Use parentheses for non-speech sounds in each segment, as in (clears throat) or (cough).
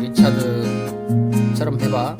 리차드처럼 해봐.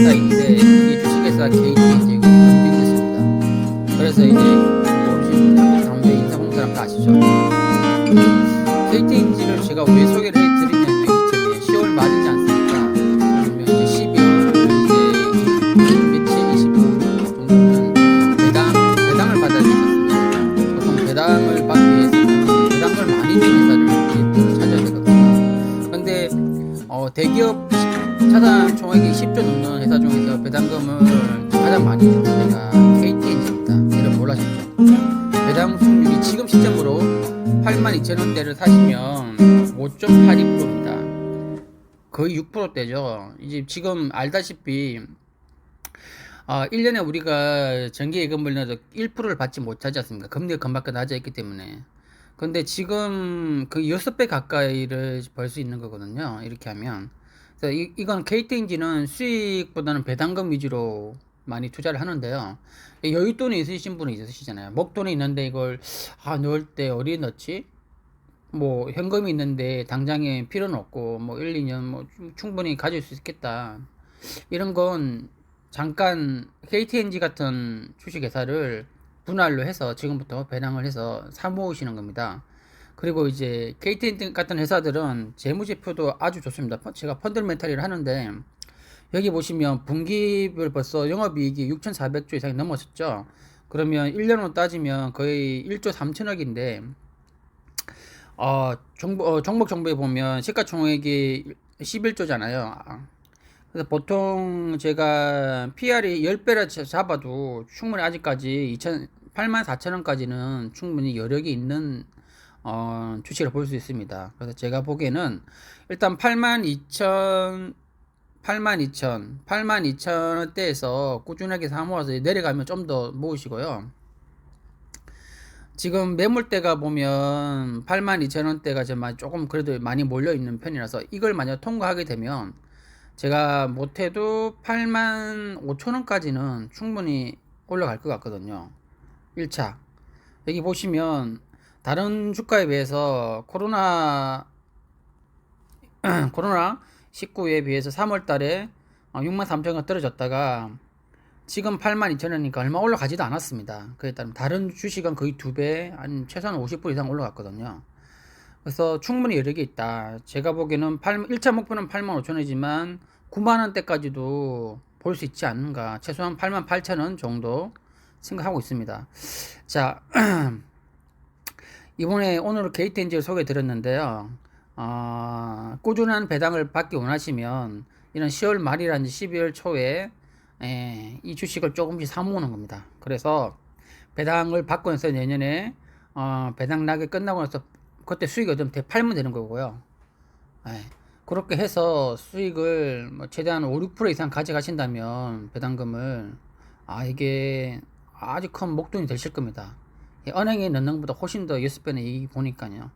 회사인데 이 주식회사 KTNG가 합병됐습니다. 그래서 이제 모르시는 한국 담배 인자공사라는 거 아시죠? KTNG를 제가 왜 소개를 해드리냐면 이 시점에 10월 말이지 않습니까? 그러면 이제 12월 이제 며칠 25일 정도는 배당 배당을 받아야 되지 않습니까? 보통 배당을 받기 위해서는 배당을 많이 준 회사를 찾아야 되거든요. 그런데 어, 대기업 차단 배당금을 가장 많이 준 회사가 KTNG입니다. 여러분 몰라셨죠? 배당 수익률이 지금 시점으로 82,000원대를 사시면 5.82%입니다. 거의 6%대죠. 이제 지금 알다시피 아, 1년에 우리가 전기예금을 내도 1%를 받지 못하지 않습니까? 금리가 금방큼 낮아 있기 때문에. 근데 지금 그 6배 가까이를 벌 수 있는 거거든요. 이렇게 하면. 이, 이건 KTNG는 수익보다는 배당금 위주로 많이 투자를 하는데요. 여윳돈이 있으신 분이 있으시잖아요. 목돈이 있는데 이걸 아 넣을 때 어디에 넣지? 뭐 현금이 있는데 당장에 필요는 없고 뭐 1, 2년 뭐좀 충분히 가질 수 있겠다. 이런 건 잠깐 KTNG 같은 주식회사를 분할로 해서 지금부터 배당을 해서 사 모으시는 겁니다. 그리고 이제 KTNG 같은 회사들은 재무제표도 아주 좋습니다. 제가 펀더멘탈리를 하는데 여기 보시면 분기별 벌써 영업이익이 6,400조 이상이 넘었었죠. 그러면 1년으로 따지면 거의 1조 3천억인데 어, 정보, 어, 종목 정보에 보면 시가총액이 11조잖아요. 그래서 보통 제가 PR이 10배라 잡아도 충분히 아직까지 2천 8만 4천 원까지는 충분히 여력이 있는 어, 주식을 볼 수 있습니다. 그래서 제가 보기에는 일단 8만 2천 8만 2천 8만 2천 원대에서 꾸준하게 사모아서 내려가면 좀 더 모으시고요. 지금 매물대가 보면 8만 2천 원대가 정말 조금 그래도 많이 몰려 있는 편이라서 이걸 만약 통과하게 되면 제가 못해도 8만 5천 원까지는 충분히 올라갈 것 같거든요. 1차. 여기 보시면 다른 주가에 비해서 코로나 (clears throat) 코로나 19에 비해서 3월 달에 6만 3천 원 떨어졌다가 지금 8만 2천 원이니까 얼마 올라가지도 않았습니다. 그에 따르면 다른 주식은 거의 두 배, 아니 최소한 50% 이상 올라갔거든요. 그래서 충분히 여력이 있다. 제가 보기에는 8, 1차 목표는 8만 5천 원이지만 9만 원대까지도 볼 수 있지 않는가. 최소한 8만 8천 원 정도 생각하고 있습니다. 자, (clears throat) 이번에 오늘 게이트엔지를 소개해 드렸는데요. 어, 꾸준한 배당을 받기 원하시면 이런 10월 말이라든지 12월 초에 에, 이 주식을 조금씩 사모으는 겁니다. 그래서 배당을 받고 나서 내년에 어, 배당 나게 끝나고 나서 그때 수익을 좀 되팔면 되는 거고요. 에, 그렇게 해서 수익을 뭐 최대한 5, 6% 이상 가져가신다면 배당금을 아 이게 아주 큰 목돈이 되실 겁니다. 예, 은행에 넣는 것보다 훨씬 더 6배는 이익이 보니까요.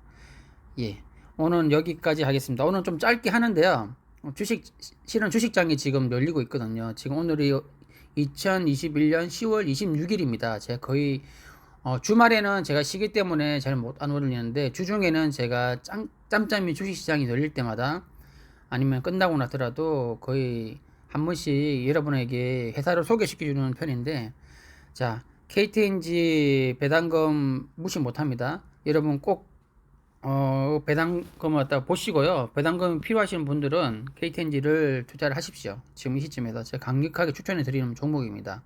예. 오늘 여기까지 하겠습니다. 오늘 좀 짧게 하는데요. 주식, 실은 주식장이 지금 열리고 있거든요. 지금 오늘이 2021년 10월 26일입니다. 제가 거의, 어, 주말에는 제가 쉬기 때문에 잘 못 안 올리는데, 주중에는 제가 짬, 짬짬이 주식시장이 열릴 때마다 아니면 끝나고 나더라도 거의 한 번씩 여러분에게 회사를 소개시켜주는 편인데, 자, KTNG 배당금 무시 못합니다. 여러분 꼭 어, 배당금을 갖다 보시고요. 배당금 필요하신 분들은 KTNG를 투자를 하십시오. 지금 이 시점에서 제가 강력하게 추천해 드리는 종목입니다.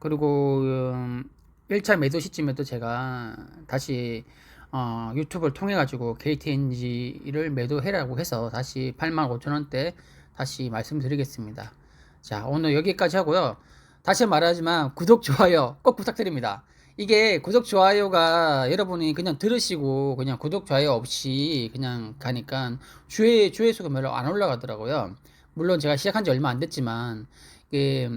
그리고 음, 1차 매도 시점에도 제가 다시 어, 유튜브를 통해 가지고 KTNG를 매도해라고 해서 다시 85,000원대 다시 말씀드리겠습니다. 자, 오늘 여기까지 하고요. 다시 말하지만 구독, 좋아요 꼭 부탁드립니다. 이게 구독, 좋아요가 여러분이 그냥 들으시고 그냥 구독, 좋아요 없이 그냥 가니까 주의, 조회수가 별로 안 올라가더라고요. 물론 제가 시작한 지 얼마 안 됐지만, 이게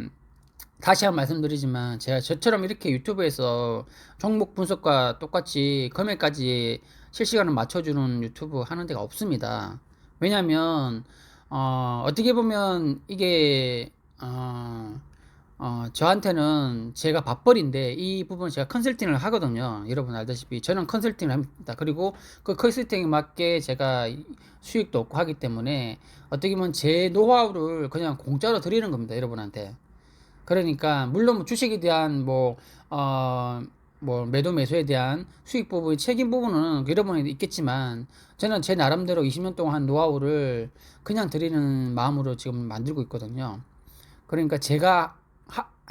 다시 한 번 말씀드리지만 제가 저처럼 이렇게 유튜브에서 종목 분석과 똑같이 금액까지 실시간으로 맞춰주는 유튜브 하는 데가 없습니다. 왜냐면 어, 어떻게 보면 이게 어, 어, 저한테는 제가 밥벌인데 이 부분 제가 컨설팅을 하거든요. 여러분 알다시피 저는 컨설팅을 합니다. 그리고 그 컨설팅에 맞게 제가 수익도 얻고 하기 때문에 어떻게 보면 제 노하우를 그냥 공짜로 드리는 겁니다. 여러분한테. 그러니까 물론 뭐 주식에 대한 뭐 어, 뭐 매도 매수에 대한 수익 부분, 책임 부분은 여러분에도 있겠지만 저는 제 나름대로 20년 동안 한 노하우를 그냥 드리는 마음으로 지금 만들고 있거든요. 그러니까 제가 하,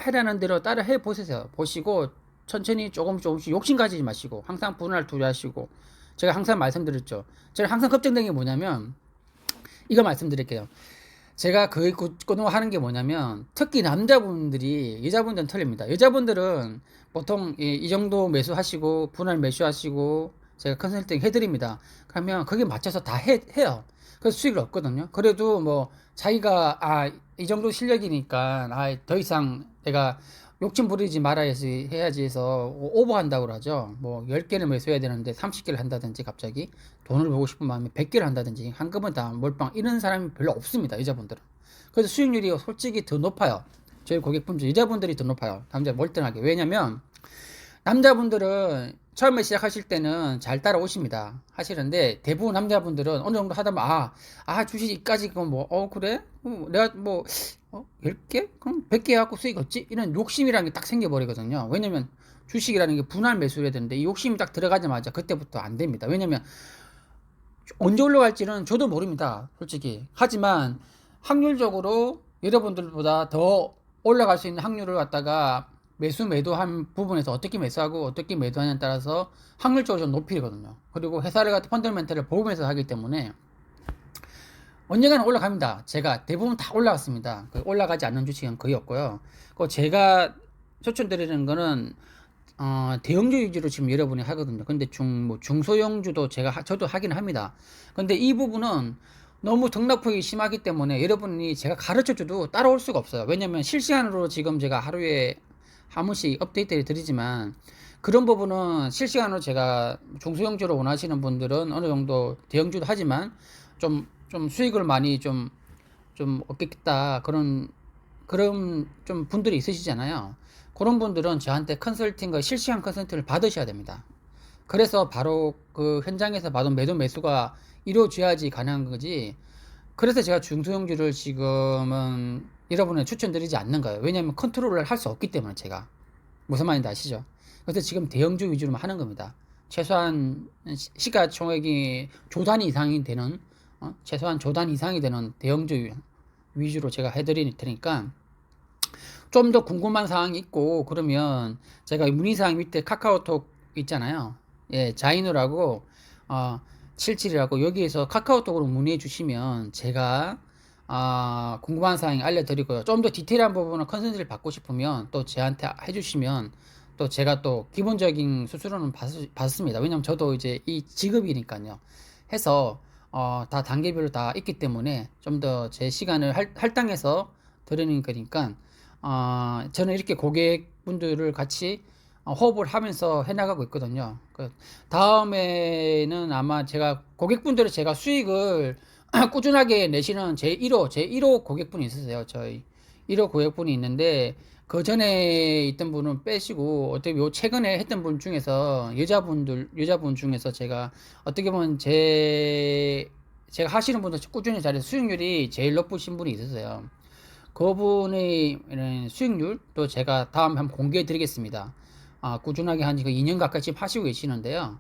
해라는 대로 따라 해 보세요. 보시고 천천히 조금 조금씩 욕심 가지지 마시고 항상 분할 투자하시고 제가 항상 말씀드렸죠. 제가 항상 걱정되는 게 뭐냐면 이거 말씀드릴게요. 제가 그 꾸준히 하는 게 뭐냐면 특히 남자분들이 여자분들은 틀립니다. 여자분들은 보통 이, 이 정도 매수하시고 분할 매수하시고 제가 컨설팅 해드립니다. 그러면 거기에 맞춰서 다 해, 해요. 그래서 수익을 얻거든요. 그래도 뭐 자기가 아 이 정도 실력이니까 아 더 이상 내가 욕심 부리지 말아야지 해야지 해서 오버한다고 그러죠. 뭐 10개를 매수해야 되는데 30개를 한다든지 갑자기 돈을 벌고 싶은 마음에 100개를 한다든지 한꺼번에 다 몰빵 이런 사람이 별로 없습니다. 여자분들은. 그래서 수익률이 솔직히 더 높아요. 저희 고객분 중 여자분들이 더 높아요. 남자 월등하게. 왜냐면 남자분들은 처음에 시작하실 때는 잘 따라오십니다. 하시는데 대부분 남자분들은 어느 정도 하다 보면 아, 아 주식까지 뭐, 어 그래? 어, 내가 뭐 어, 10개? 그럼 100개 갖고 수익 얻지? 이런 욕심이라는 게 딱 생겨버리거든요. 왜냐면 주식이라는 게 분할 매수를 해야 되는데 이 욕심이 딱 들어가자마자 그때부터 안 됩니다. 왜냐면 언제 올라갈지는 저도 모릅니다. 솔직히. 하지만 확률적으로 여러분들보다 더 올라갈 수 있는 확률을 갖다가 매수 매도한 부분에서 어떻게 매수하고 어떻게 매도하냐에 따라서 확률적으로 좀 높이거든요. 그리고 회사를 갖다 펀더멘트를 보면서 하기 때문에 언젠가는 올라갑니다. 제가 대부분 다 올라갔습니다. 그 올라가지 않는 주식은 거의 없고요. 그 제가 추천드리는 거는 어, 대형주 위주로 지금 여러분이 하거든요. 근데 중, 뭐 중소형주도 제가 하, 저도 하긴 합니다. 근데 이 부분은 너무 등락폭이 심하기 때문에 여러분이 제가 가르쳐 줘도 따라올 수가 없어요. 왜냐면 실시간으로 지금 제가 하루에 한 번씩 업데이트를 드리지만 그런 부분은 실시간으로 제가 중소형주로 원하시는 분들은 어느 정도 대형주도 하지만 좀, 좀 수익을 많이 좀, 좀 얻겠다. 그런, 그런 좀 분들이 있으시잖아요. 그런 분들은 저한테 컨설팅과 실시간 컨설팅을 받으셔야 됩니다. 그래서 바로 그 현장에서 받은 매도 매수가 이루어져야지 가능한 거지. 그래서 제가 중소형주를 지금은 여러분에 추천드리지 않는 거예요. 왜냐하면 컨트롤을 할 수 없기 때문에 제가. 무슨 말인지 아시죠? 그래서 지금 대형주 위주로만 하는 겁니다. 최소한 시가총액이 조단 이상이 되는, 어? 최소한 조단 이상이 되는 대형주 위주로 제가 해드릴 테니까 좀 더 궁금한 사항이 있고 그러면 제가 문의사항 밑에 카카오톡 있잖아요. 예, 자이노라고 어, 77이라고 여기에서 카카오톡으로 문의해 주시면 제가 아, 궁금한 사항 알려드리고요. 좀 더 디테일한 부분은 컨센트를 받고 싶으면 또 저한테 해주시면 또 제가 또 기본적인 수수료는 받, 받습니다. 왜냐면 저도 이제 이 직업이니까요. 해서 어, 다 단계별로 다 있기 때문에 좀 더 제 시간을 할, 할당해서 드리는 거니까 어, 저는 이렇게 고객분들을 같이 어, 호흡을 하면서 해나가고 있거든요. 그 다음에는 아마 제가 고객분들을 제가 수익을 (clears throat) 꾸준하게 내시는 제 1호, 제 1호 고객분이 있으세요. 저희 1호 고객분이 있는데 그 전에 있던 분은 빼시고 어떻게 요 최근에 했던 분 중에서 여자분들 여자분 중에서 제가 어떻게 보면 제 제가 하시는 분들 꾸준히 잘해서 수익률이 제일 높으신 분이 있으세요. 그분의 수익률 또 제가 다음 한번 공개해 드리겠습니다. 아, 꾸준하게 한 지금 2년 가까이 지금 하시고 계시는데요.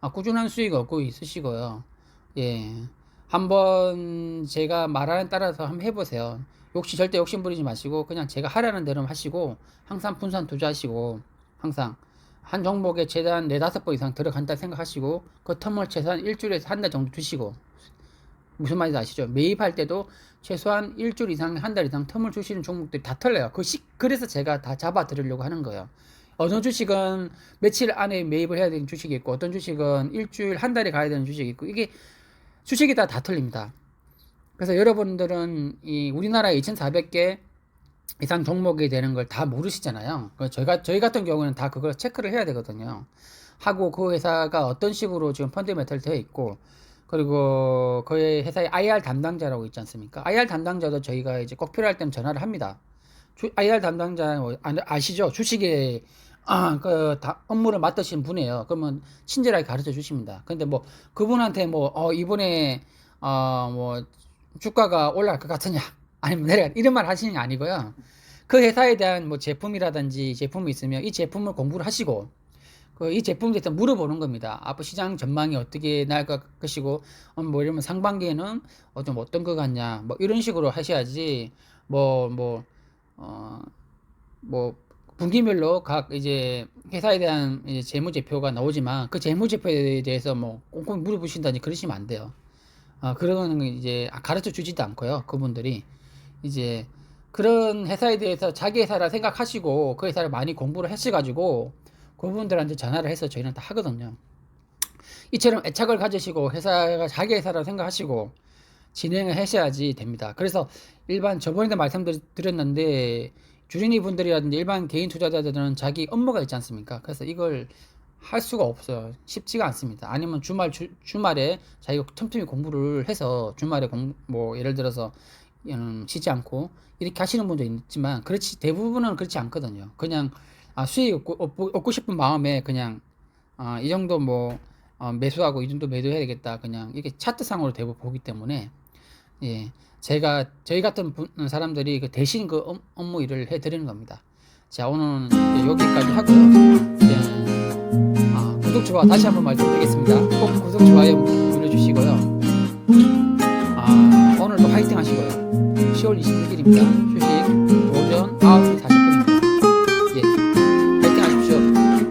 아, 꾸준한 수익 얻고 있으시고요. 예. 한번 제가 말하는 따라서 한번 해보세요. 욕심 절대 욕심 부리지 마시고 그냥 제가 하라는 대로 하시고 항상 분산 투자하시고 항상 한 종목에 최대한 네다섯 번 이상 들어간다 생각하시고 그 텀을 최소한 일주일에서 한 달 정도 두시고 무슨 말인지 아시죠? 매입할 때도 최소한 일주일 이상 한 달 이상 텀을 주시는 종목들이 다 틀려요. 그 시, 그래서 제가 다 잡아 드리려고 하는 거예요. 어느 주식은 며칠 안에 매입을 해야 되는 주식이 있고 어떤 주식은 일주일 한 달에 가야 되는 주식이 있고 이게 주식이 다 다 틀립니다. 그래서 여러분들은 이 우리나라 2,400개 이상 종목이 되는 걸 다 모르시잖아요. 그 저희가 저희 같은 경우는 다 그걸 체크를 해야 되거든요. 하고 그 회사가 어떤 식으로 지금 펀드 메탈 되어 있고 그리고 그 회사의 IR 담당자라고 있지 않습니까? IR 담당자도 저희가 이제 꼭 필요할 때는 전화를 합니다. 주, IR 담당자 뭐 아- 아시죠? 주식에 아, 그 다, 업무를 맡으신 분이에요. 그러면 친절하게 가르쳐 주십니다. 근데 뭐 그분한테 뭐 어, 이번에 어, 뭐 주가가 올라갈 것 같으냐 (laughs) 아니면 내려가 이런 말 하시는 게 아니고요. 그 회사에 대한 뭐 제품이라든지 제품이 있으면 이 제품을 공부를 하시고 그 이 제품에 대해서 물어보는 겁니다. 앞으로 시장 전망이 어떻게 날것 것이고 어, 뭐 이러면 상반기에는 어떤 어떤 거 같냐 뭐 이런 식으로 하셔야지 뭐 뭐 어 뭐 분기별로 각 이제 회사에 대한 이제 재무제표가 나오지만 그 재무제표에 대해서 뭐 꼼꼼히 물어보신다니 그러시면 안 돼요. 아, 그런 거 이제 가르쳐 주지도 않고요. 그분들이 이제 그런 회사에 대해서 자기 회사라 생각하시고 그 회사를 많이 공부를 하셔가지고 그분들한테 전화를 해서 저희는 다 하거든요. 이처럼 애착을 가지시고 회사가 자기 회사라고 생각하시고 진행을 하셔야지 됩니다. 그래서 일반 저번에도 말씀드렸는데 주린이 분들이라든지 일반 개인 투자자들은 자기 업무가 있지 않습니까? 그래서 이걸 할 수가 없어요. 쉽지가 않습니다. 아니면 주말 주, 주말에 자기가 틈틈이 공부를 해서 주말에 공, 뭐 예를 들어서 음, 쉬지 않고 이렇게 하시는 분도 있지만 그렇지 대부분은 그렇지 않거든요. 그냥 아, 수익 얻고, 얻고, 얻고 싶은 마음에 그냥 아, 이 정도 뭐 어, 매수하고 이 정도 매도해야 되겠다. 그냥 이게 차트상으로 대부분 보기 때문에 예, 제가 저희 같은 분, 사람들이 그 대신 그 업- 업무 일을 해드리는 겁니다. 자 오늘은 여기까지 하고요. 예, 아, 구독 좋아 다시 한번 말씀드리겠습니다. 꼭 구독 좋아요 눌러주시고요. 아 오늘도 화이팅 하시고요. 10월 26일입니다. 주식 오전 9시